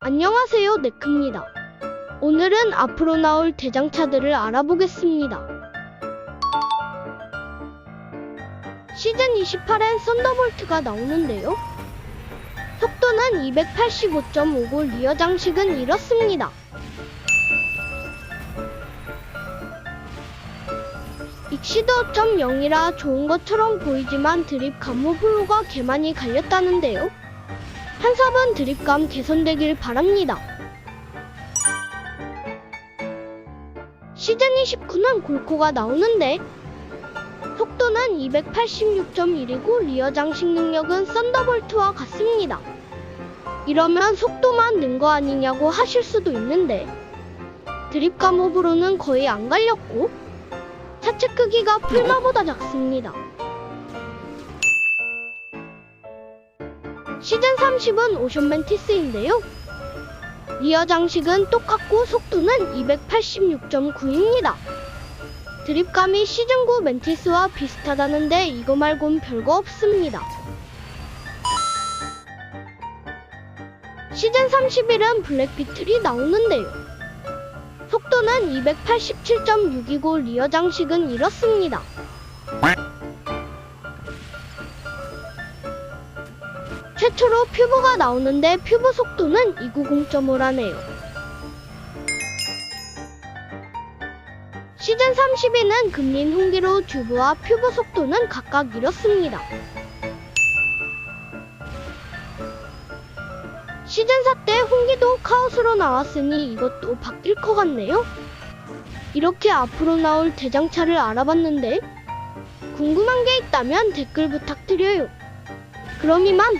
안녕하세요, 네크입니다. 오늘은 앞으로 나올 대장차들을 알아보겠습니다. 시즌 28엔 썬더볼트가 나오는데요. 속도는 285.5고 리어 장식은 이렇습니다. 익시도 5.0이라 좋은 것처럼 보이지만 드립 감모블로가 개 많이 갈렸다는데요. 한삽은 드립감 개선되길 바랍니다. 시즌 29는 골코가 나오는데 속도는 286.1이고 리어 장식 능력은 썬더볼트와 같습니다. 이러면 속도만 는 거 아니냐고 하실 수도 있는데 드립감 호브로는 거의 안 갈렸고 차체 크기가 풀마보다 작습니다. 시즌 30은 오션 멘티스인데요. 리어 장식은 똑같고 속도는 286.9입니다. 드립감이 시즌 9 멘티스와 비슷하다는데 이거 말곤 별거 없습니다. 시즌 31은 블랙비틀이 나오는데요. 속도는 287.6이고 리어 장식은 이렇습니다. 최초로 퓨브가 나오는데 퓨브 속도는 290.5라네요. 시즌 32는 금린 홍기로 듀브와 퓨브 속도는 각각 이렇습니다. 시즌 4 때 홍기도 카오스로 나왔으니 이것도 바뀔 것 같네요. 이렇게 앞으로 나올 대장차를 알아봤는데 궁금한 게 있다면 댓글 부탁드려요. 그럼 이만